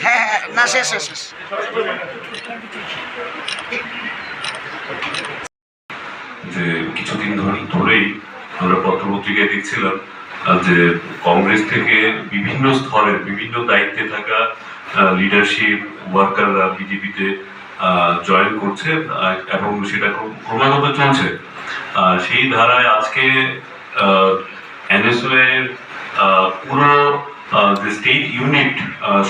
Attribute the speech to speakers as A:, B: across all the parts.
A: হ্যাঁ হ্যাঁ না শেষ শেষ শেষ।
B: যে কিছুদিন ধরে ধরেই আমরা পত্রপত্রিকায় দেখছিলাম যে কংগ্রেস থেকে বিভিন্ন স্তরের বিভিন্ন দায়িত্বে থাকা লিডারশিপ ওয়ার্কাররা বিজেপিতে জয়েন করছে এবং সেটা ক্রম- ক্রমাগত চলছে। আহ, সেই ধারায় আজকে এনএসও এর আহ, পুরো যে স্টেট ইউনিট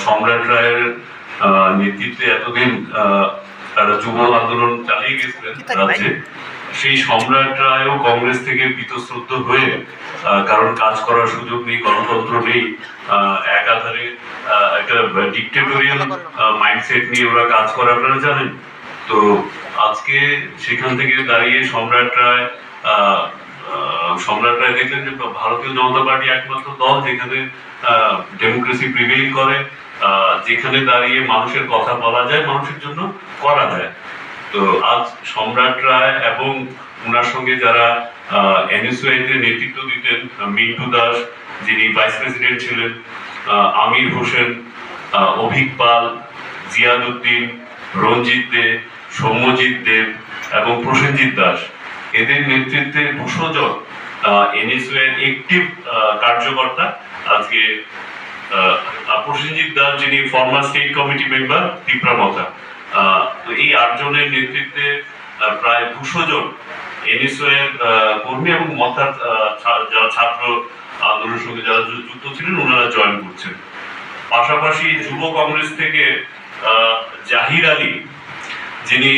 B: সম্রাট রায়ের নেতৃত্বে এতদিন তারা যুব আন্দোলন চালিয়ে গেছিলেন রাজ্যে সেই সম্রাট রায়ও কংগ্রেস থেকে বীতশ্রদ্ধ হয়ে কারণ কাজ করার সুযোগ নেই গণতন্ত্র নেই একাধারে আহ, একটা ডিক্টেটোরিয়াল মাইন্ডসেট নিয়ে ওরা কাজ করে আপনারা জানেন। তো আজকে সেখান থেকে দাঁড়িয়ে সম্রাট রায় সম্রাট রায় দেখলেন যে ভারতীয় জনতা পার্টি একমাত্র দল যেখানে ডেমোক্রেসি প্রিভেইল করে যেখানে দাঁড়িয়ে মানুষের কথা বলা যায়, মানুষের জন্য করা যায়। তো আজ সম্রাট রায় এবং ওনার সঙ্গে যারা এনএসইউআইতে নেতৃত্ব দিতেন, মিন্টু দাস, যিনি ভাইস প্রেসিডেন্ট ছিলেন আমির হোসেন অভিক পাল, জিয়াদ উদ্দিন, রঞ্জিত দে, সৌম্যজিৎ দেব এবং প্রসেনজিৎ দাস। এদের নেতৃত্বে দুশো জন এনএসইউএর একটিভ কার্যকর্তা আজকে প্রসেনজিৎ দাস যিনি former state committee member Tipra Motha ah, তো এই আটজনের নেতৃত্বে প্রায় দুশো জন এর কর্মী এবং আহ, যারা ছাত্র আন্দোলনের সঙ্গে যারা যুক্ত ছিলেন ওনারা জয়েন করছেন। পাশাপাশি যুব কংগ্রেস থেকে জাহির আলী যিনি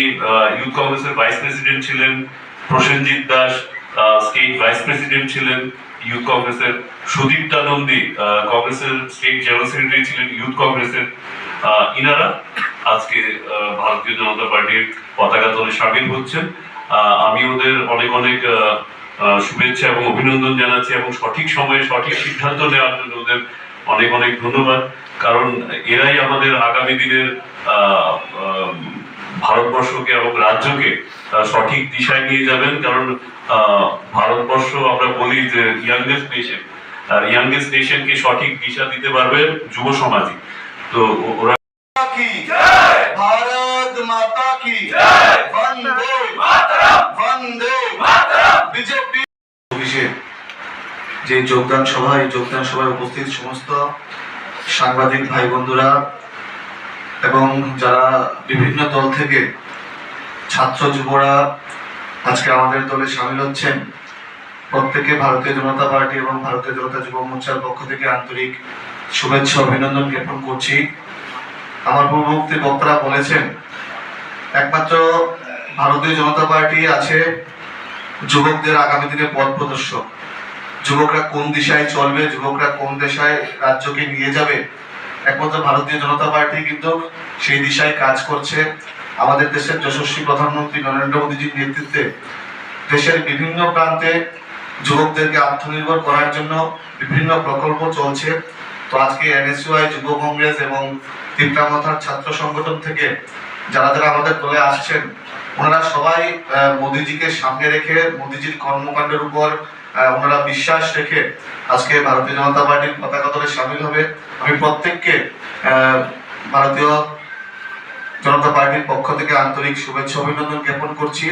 B: ইউথ কংগ্রেসের ভাইস প্রেসিডেন্ট ছিলেন Prasenjit Das state vice president ছিলেন ইউথ কংগ্রেসের সুদীপ্তা নন্দী কংগ্রেসের স্টেট জেনারেল সেক্রেটারি ছিলেন ইউথ কংগ্রেসের ইনারা আজকে ভারতীয় জনতা পার্টির পতাকা তলে সামিল হচ্ছেন। আমি ওদের অনেক অনেক শুভেচ্ছা এবং অভিনন্দন জানাচ্ছি এবং সঠিক সময়ে সঠিক সিদ্ধান্ত নেওয়ার জন্য ওদের অনেক অনেক ধন্যবাদ। কারণ এরাই আমাদের আগামী দিনের ভারতবর্ষকে এবং রাজ্যকে সঠিক দিশায় নিয়ে যাবেন। কারণ ভারতবর্ষ আমরা বলি যে ইয়াংগেস্ট নেশন আর ইয়াংগেস্ট নেশনকে সঠিক দিশা দিতে পারবে যুব সমাজই। তো ওরা
C: কি? ভারত মাতা কি? বন্দে! বন্দে! বিজেপি যে যোগদান সভায় যোগদান সভায় উপস্থিত সমস্ত সাংবাদিক ভাই বন্ধুরা এবং যারা বিভিন্ন দল থেকে ছাত্র যুবরা আজকে আমাদের দলে সামিল হচ্ছেন, প্রত্যেকে ভারতীয় জনতা পার্টি এবং ভারতীয় জনতা যুব মোর্চার পক্ষ থেকে আন্তরিক শুভেচ্ছা অভিনন্দন জ্ঞাপন করছি। আমার পূর্ববর্তী বক্তারা বলেছেন, একমাত্র ভারতীয় জনতা পার্টি আছে যুবকদের আগামী দিনে পথ প্রদর্শক। যুবকরা কোন দিশায় চলবে, যুবকরা কোন দেশায় রাজ্যকে নিয়ে যাবে একমাত্র ভারতীয় জনতা পার্টি কিন্তু সেই দিশায় কাজ করছে। আমাদের দেশের যশস্বী প্রধানমন্ত্রী নরেন্দ্র মোদীজির নেতৃত্বে দেশের বিভিন্ন প্রান্তে যুবকদেরকে আত্মনির্ভর করার জন্য বিভিন্ন প্রকল্প চলছে। তো আজকে এনএসইউআই, যুব কংগ্রেস এবং তিনটা মাথার ছাত্র সংগঠন থেকে যারা যারা আমাদের দলে আসছেন, ওনারা সবাই মোদিজিকে সামনে রেখে, মোদিজির কর্মকাণ্ডের উপর ওনারা বিশ্বাস রেখে আজকে ভারতীয় জনতা পার্টির পতাকা দলে সামিল হবে। আমি প্রত্যেককে ভারতীয় জনতা পার্টির পক্ষ থেকে আন্তরিক শুভেচ্ছা অভিনন্দন জ্ঞাপন করছি।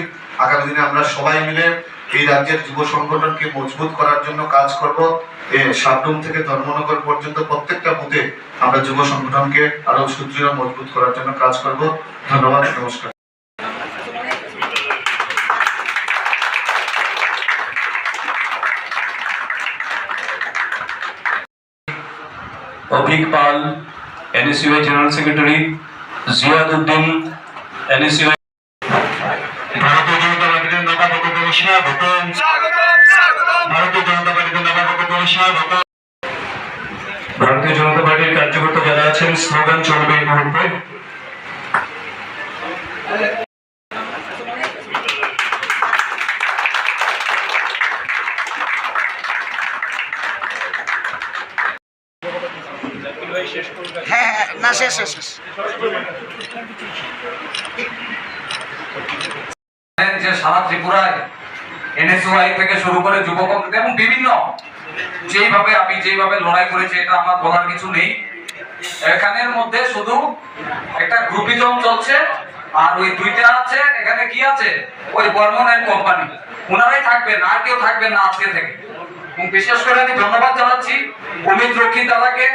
C: আগামী দিনে আমরা সবাই মিলে এই রাজ্যের যুব সংগঠনকে মজবুত করার জন্য কাজ করব। সাবরুম থেকে ধর্মনগর পর্যন্ত প্রত্যেকটা বুথে আমরা যুব সংগঠনকে আরও সুদৃঢ়, মজবুত করার জন্য কাজ করব। ধন্যবাদ, নমস্কার।
D: Avik Pal NSUI general secretary Ziyad Uddin
C: Bharatiya Janata পার্টির নবাগত কমিশনার ভূপেন ভারতীয় জনতা পার্টির নবাগত কমিশনার ভূপেন
D: ভারতীয় জনতা পার্টির কার্যকর্তা যারা আছেন, স্লোগান চলবে এই মুহূর্তে।
A: শেষ
E: যে সারা ত্রিপুরায় এনএসওয়াই থেকে শুরু করে এবং বিভিন্ন যেইভাবে আমি যেইভাবে লড়াই করেছি, এটা আমার বলার কিছু নেই। এখানের মধ্যে শুধু একটা গ্রুপিজম চলছে, আর ওই দুইটা আছে, এখানে কি আছে? ওই বর্মন অ্যান্ড কোম্পানি ওনারাই থাকবেন, আর কেউ থাকবেন না আজকে থেকে। বিশেষ করে আমি ধন্যবাদ জানাচ্ছি অমিত রক্ষিত দাদাকে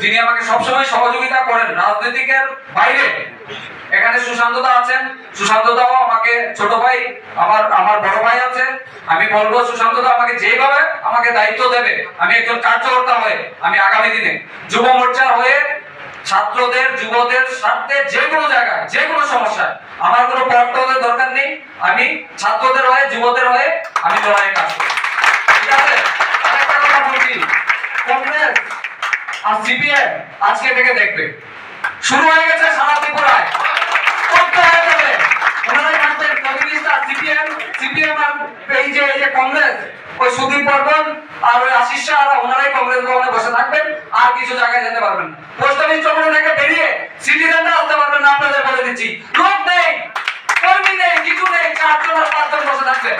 E: যিনি আমাকে সবসময় সহযোগিতা করেন রাজনীতিকের বাইরে। এখানে সুশান্ত দা আছেন। সুশান্ত দাও আমাকে ছোট ভাই, আমার আমার বড় ভাই আছে। আমি বলব সুশান্ত দা আমাকে যেভাবে আমাকে দায়িত্ব দেবে, আমি একজন কার্যকর্তা হয়ে, আমি আগামী দিনে যুব মোর্চা হয়ে ছাত্রদের, যুবদের স্বার্থে যে কোনো জায়গায়, যে কোনো সমস্যায়, আমার কোনো পট্টদের দরকার নেই। আমি ছাত্রদের হয়ে, যুবদের হয়ে আমি লড়াই কাজ করব ঠিক আছে আরেকটা কথা বলছি কংগ্রেস আর সিপিএম আজকে থেকে দেখবে। শুরু হয়ে গেছে সারা ত্রিপুরায়। ওনারাই কংগ্রেস বসে থাকবেন, আর কিছু জায়গায় যেতে পারবেন আসতে পারবেন না বলে দিচ্ছি নেই কিছু নেই বসে থাকবেন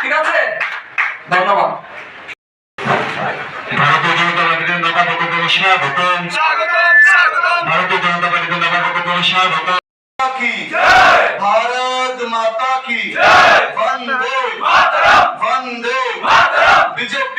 E: ঠিক আছে? ধন্যবাদ
C: ভারতীয় জনতা পার্টির স্বাগত ভারতীয় জনতা পার্টিতে নবাগত স্বাগত ভারত মাতা কি? বন্দে। বন্দে। বিজেপি